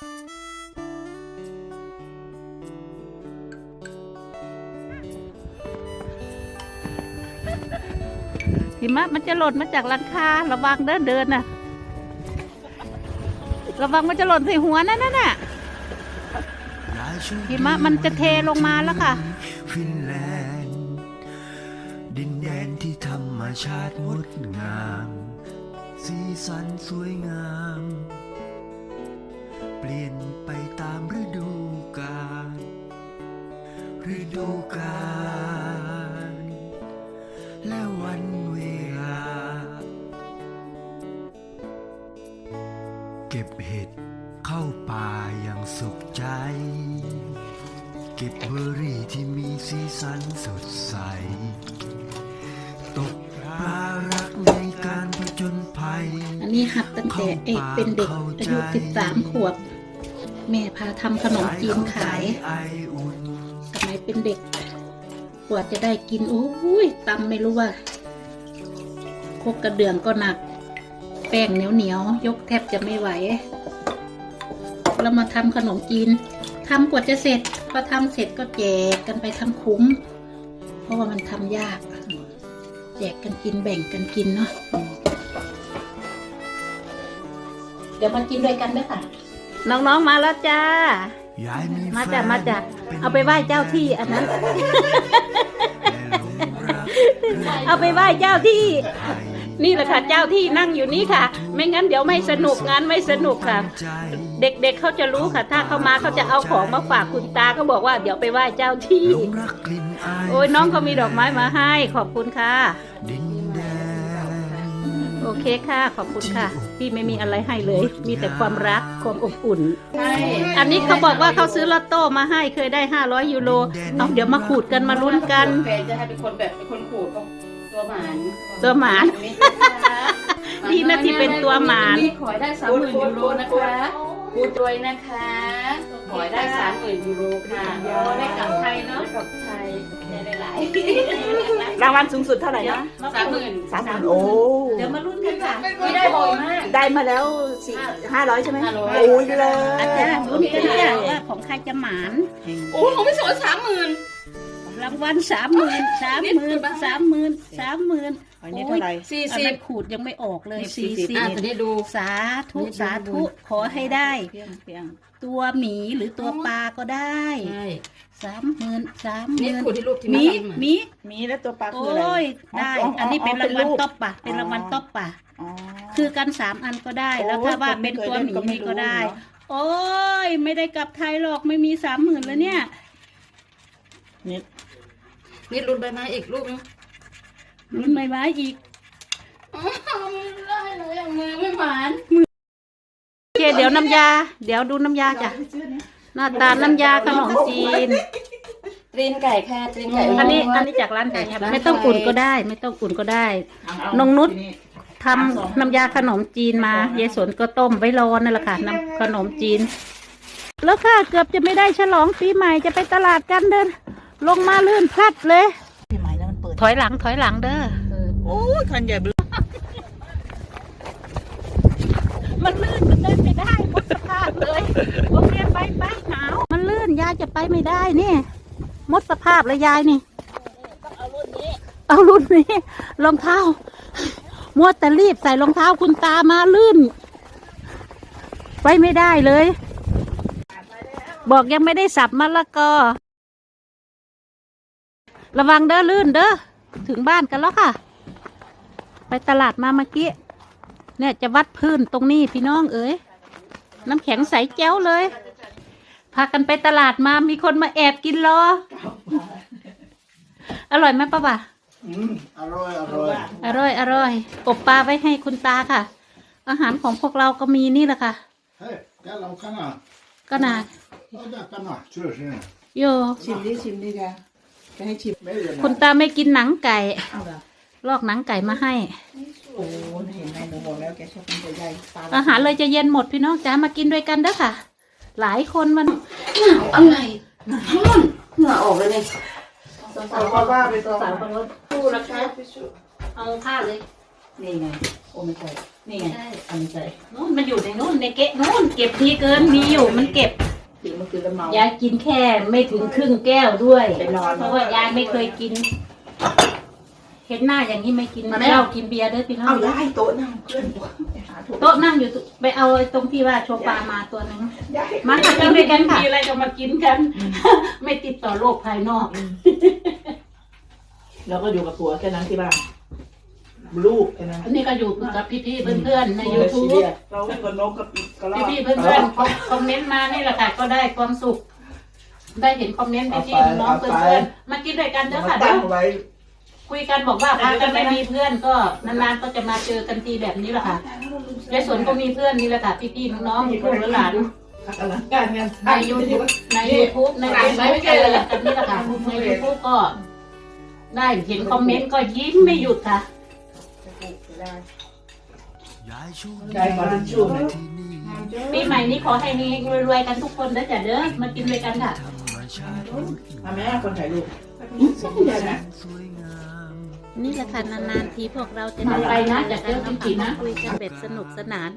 หิมะมันจะหล่นมาจากหลังคาระวังเดินเดินน่ะ ระวังมันจะหล่นใส่หัวนั่นน่ะหิมะมันจะเทลงมาแล้วค่ะฟินแลนด์ดินแดนที่ธรรมชาติงดงาม สีสันสวยงาม เปลี่ยนไปตามฤดูกาลฤดูกาลและวันเวลา เก็บเห็ดเข้าป่าอย่างสุขใจ เก็บเบอร์รี่ที่มีสีสันสดใส อันนี้หัดตั้งแต่เอกเป็นเด็กอายุ13ขวบ แม่พาทำขนมจีนขาย สมัยเป็นเด็กกว่าจะได้กินโอ้ยตำไม่รู้ว่าคกกระเดื่องก็หนัก แป้งเหนียวเหนียวยกแทบจะไม่ไหวแล้วมาทำขนมจีนทำกว่าจะเสร็จพอทำเสร็จก็แจกกันไปทั้งคุ้ม เพราะว่ามันทำยาก แจกกันกินแบ่งกันกินเนาะ เดี๋ยวมากินด้วยกันด้วยค่ะ น้องๆมาแล้วจ้า ยายมีมาจ้ะแฟนมาจ้ะป็นเอาไปไหว้เจ้าที่อันนั้นและหลงรักเอาไปไหว้เจ้าที่ไทยนี่แหละค่ะเจ้าที่นั่งอยู่นี่ค่ะ ไม่งั้นเดี๋ยวไม่สนุกงานไม่สนุกค่ะใจเด็กๆเเขาจะรู้ค่ะ ถ้าเขามาเขาจะเอาของมาฝากคุณตาเขาบอกว่าเดี๋ยวไปไหว้เจ้าที่หลงรักกลิ่นอายโอ้ยน้องเขามีดอกไม้มาให้ขอบคุณค่ะ ดินแดน โอเคค่ะ ขอบคุณค่ะ พี่ไม่มีอะไรให้เลย มีแต่ความรักความอบอุ่นใช่อันนี้เขาบอกว่าเขาซื้อลอตโต้มาให้เคยได้ 500 ยูโรเอาเดี๋ยวมาขูดกันมาลุ้นกัน แฟนจะให้เป็นคนแบบเป็นคนขูดของตัวหมานตัวหมานดีนะที่เป็นตัวหมานขอให้ได้สามหมื่นยูโรนะคะ พูดด้วยนะคะ ขอให้ได้สามหมื่นยูโรค่ะได้กลับไทยเนอะได้กลับไทยได้หลายรางวัลสูงสุดเท่าไหร่นะสามหมื่นสามพันโอ้เดี๋ยวมาลุ้นกันค่ะไม่ได้บ่อยมากได้มาแล้วสี่ห้าร้อยใช่ไหม500โอ้ยเลยอาจารย์ลุ้นกันเนี่ยว่าของใครจะหมานโอ้ผมไม่สอนสามหมื่นรางวัลสามหมื่นสามหมื่นสามหมื่นสามหมื่น อันนี้เท่าไหร่สี่อันสินั้บนขูดยังไม่ออกเลยนี่สี่40สิบ อะตัวนี้ดู สาธุสาธุขอให้ได้ เพียงเพียงตัวหมีหรือตัวปลาก็ได้ใช่สามหมื่นสามหนี่มื่นขูดที่รูปที่หมีแทำอะหมีมีแล้วตัวปลาคือโอ้อะไรยได้อันนี้เป็นรางวัลต๊อปป่ะเป็นรางวัลต๊อปป่ะอ๋อ คือกันสามอันก็ได้โอ้ยแล้วถ้าว่าเป็นตัวหมีคนไม่นี่เคยเล่นก็ก็ไม่รู้ได้เนอะโอ้ยไม่ได้กลับไทยหรอกไม่มีสามหมื่นแล้วเนี่ย นี่นี่รุนใบไม้อีกรูปนึง ลุ้นไม่ไม้อีกอ๋อไม่ได้เลยอะมือไม่หวานโอเคเดี๋ยวน้ำยา เดี๋ยวดูน้ำยาจ้ะหน้าตาน้ำยาขนมจีน ตรีนไก่ค่ะตรีนไก่อันนี้อันนี้จากร้านไก่ครับไม่ต้องอุ่นก็ได้ ไม่ต้องอุ่นก็ได้นงนุชทำน้ำยาขนมจีนมายายสนก็ต้มไว้รอนั่นแหละค่ะน้ำขนมจีน แล้วค่ะเกือบจะไม่ได้ฉลองปีใหม่จะไปตลาดกันเดิน ลงมาลื่นพลัดเลย ถอยหลังถอยหลังเด้อโอ้ยคันใหญ่เบลอมันลื่นมันเดินไม่ได้หมดสภาพเลยโอเคไปไปหนาวมันลื่นยายจะไปไม่ได้นี่หมดสภาพเลยยายนี่เอารุ่นนี้รองเท้ามัวแต่รีบใส่รองเท้าคุณตามาลื่น ไปไม่ได้เลย บอกยังไม่ได้สับมะละกอระวังเด้อลื่นเด้อ ถึงบ้านกันแล้วค่ะ ไปตลาดมาเมื่อกี้ เนี่ยจะวัดพื้นตรงนี้พี่น้องเอ๋ย น้ำแข็งใสแจ้วเลย พากันไปตลาดมามีคนมาแอบกินรอ อร่อยไหมป้าบ่าอร่อยอร่อยอร่อยอร่อยอบปลาไว้ให้คุณตาค่ะ อาหารของพวกเราก็มีนี่แหละค่ะเฮ้ยแกเราขนาดก็น่าเราจะขนาดเชื่อใช่ไหมโยชิมดิชิมดิแก จะให้ชิมไม่เรียนคุณตาไม่กินหนังไก่ เอาละลอกหนังไก่มาให้ โอ้เห็นไหมหนูบอกแล้วแกชอบกินตัวใหญ่ปลาอาหารเลยจะเย็นหมดพี่น้องจ้ามากินด้วยกันเด้อค่ะ หลายคนมันอะไรเหงื่อออกเลยเนี่ยสาวก็ว่าไปตัวสาวคนรถดูนะคะเอาผ้าเลย นี่ไงโอ้ไม่ใช่นี่ไงอันนี้ใส่นู่นมันอยู่ในนู่นในเกะนู่นเก็บทีเกินมีอยู่มันเก็บ ถึงมันคือละเมายายกินแค่ไม่ถึงครึ่งแก้วด้วยไปนอนเพราะว่ายายไม่เคยกิน เห็นหน้าอย่างนี้ไม่กินมาไหมเหล้ากินเบียร์เด้อพี่น้อเอางย้ายโต๊ะนั่งเพื่อนบอกไปหาถูกโต๊ะนั่งอยู่ตุไปเอาไอ้ตรงที่ว่าโชฟามาตัวหนึงย้ายมาค่ะกินด้วยกันค่ะมีอะไรก็มากินกัน ไม่ติดต่อโลกภายนอก แล้วก็อยู่กับผัวแค่นั้นที่บ้าน ลูกแค่นั้นอันนี้ก็อยู่กับพี่ๆเพื่อนๆใน YouTube เราเล่นกับนกกับกระรอกพี่ๆเพื่อนๆคอมเมนต์มานี่แหละค่ะก็ได้ความสุข ได้เห็นคอมเมนต์พี่ๆน้องๆเพื่อนๆมากินด้วยกันเด้อมาค่ะเด้ตั้องไว้คุยกันบอกว่าพากันไม่มีเพื่อนก็นานๆก็จะมาเจอกันทีแบบนี้แหละค่ะยายสวนก็มีเพื่อนนี่แหละค่ะพี่ๆน้องๆมีลูกหลานอลังการงานในยูทูบในยูทูบในเฟซบุ๊กอะไรแบบนี้แหละค่ะในยูทูบก็ ได้เห็นคอมเมนต์ก็ยิ้มไม่หยุดค่ะ ยายชูยายขอทิชชู่หน่อยที่นี่ปีใหม่นี้ขอให้เฮงๆรวยๆกันทุกคนนะจ๊ะเด้อมากินด้วยกันค่ะธรรมชาติมาแม่คนถ่ายรูปแสนสวยงามนี่แหละค่ะนานๆทีพวกเราจะทำอะไรนะจากเรื่องจริงๆนะคุยกันแบบสนุกสนาน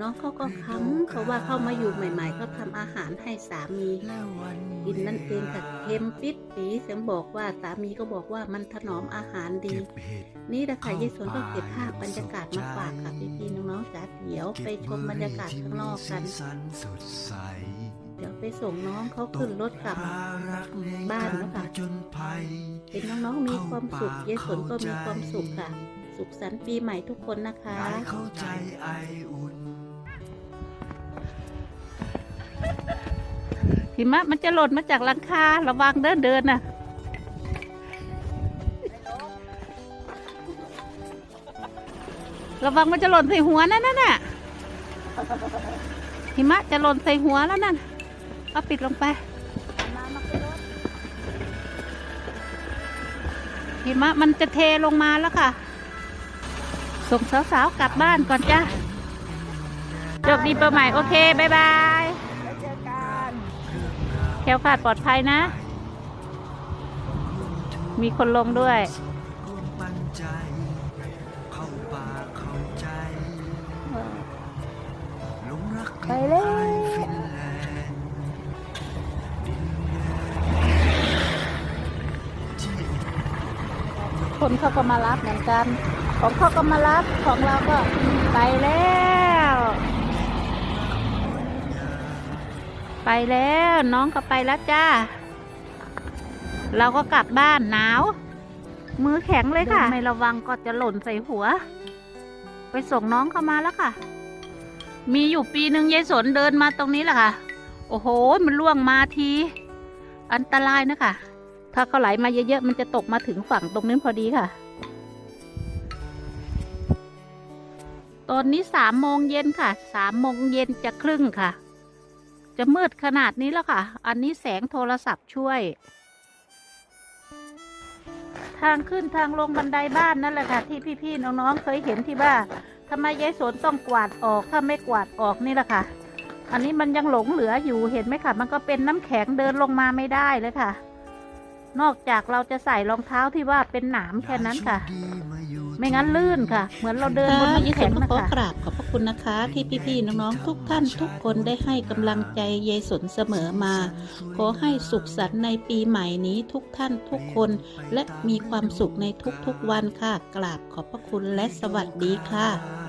น้องเขาก็ขำเขาว่าเข้ามาอยู่ใหม่ๆเขาทำอาหารให้สามีและวันกินนั่นเองค่ะเค็มปิดปีเสียงบอกว่าสามีก็บอกว่ามันถนอมอาหารดีเก็บเห็ดนี่แหละค่ะยายสวนก็เก็บภาพบรรยากาศมาฝากค่ะพี่ๆน้องๆจ๋าเดี๋ยวไปชมบรรยากาศข้างนอกกันสีสันสดใสเดี๋ยวไปส่งน้องเขาขึ้นรถกลับรักในบ้านกาแล้วรค่ะผจญภัยเห็นน้องๆมีความสุขยายสวนก็มีความสุขค่ะ สุขสันต์ปีใหม่ทุกคนนะคะได้เข้าใจไออุ่น หิมะมันจะหล่นมาจากหลังคาระวังเดินเดินน่ะระวังมันจะหล่นใส่หัวนั่นน่ะหิมะจะหล่นใส่หัวแล้วนั่นเอาปิดลงไปหิมะมันจะเทลงมาแล้วค่ะ ส่งสาวๆกลับบ้านก่อนจ้าจบดีปีใหม่โอเคบายบาย ล้วคลาดปลอดภัยนะ มีคนลงด้วยคงปันใจเข้าป่าเข้าใจหลงรักไปเลยฟินแลนด์ดินแดนที่คนเขาก็มารับเหมือนกัน ของเขาก็มารับ ของเราก็ไปแล้ว ไปแล้วน้องเขาไปแล้วจ้า เราก็กลับบ้านหนาว มือแข็งเลยค่ะ ไม่ระวังก็จะหล่นใส่หัว ไปส่งน้องเข้ามาแล้วค่ะ มีอยู่ปีหนึ่งยายสนเดินมาตรงนี้แหละค่ะ โอ้โห มันล่วงมาที อันตรายนะคะ ถ้าเขาไหลมาเยอะๆ มันจะตกมาถึงฝั่งตรงนั้พอดีค่ะ ตอนนี้สามโมงเย็นค่ะ สามโมงเย็นจะครึ่งค่ะ จะมืดขนาดนี้แล้วค่ะ อันนี้แสงโทรศัพท์ช่วย ทางขึ้นทางลงบันไดบ้านนั่นแหละค่ะ ที่พี่ๆน้องๆเคยเห็นที่บ้านทำไมยายสนต้องกวาดออกถ้าไม่กวาดออกนี่แหละค่ะ อันนี้มันยังหลงเหลืออยู่เห็นไหมค่ะ มันก็เป็นน้ำแข็งเดินลงมาไม่ได้เลยค่ะ นอกจากเราจะใส่รองเท้าที่ว่าเป็นหนามแค่นั้นค่ะ ไม่งั้นลื่นค่ะ เหมือนเราเดินบนน้ำแข็งนะคะขอกราบขอบพระคุณนะคะ ที่พี่ๆน้องๆทุกท่านทุกคนได้ให้กำลังใจยายสนเสมอมา ขอให้สุขสันต์ในปีใหม่นี้ทุกท่านทุกคน และมีความสุขในทุกๆวันค่ะ กราบขอบพระคุณและสวัสดีค่ะ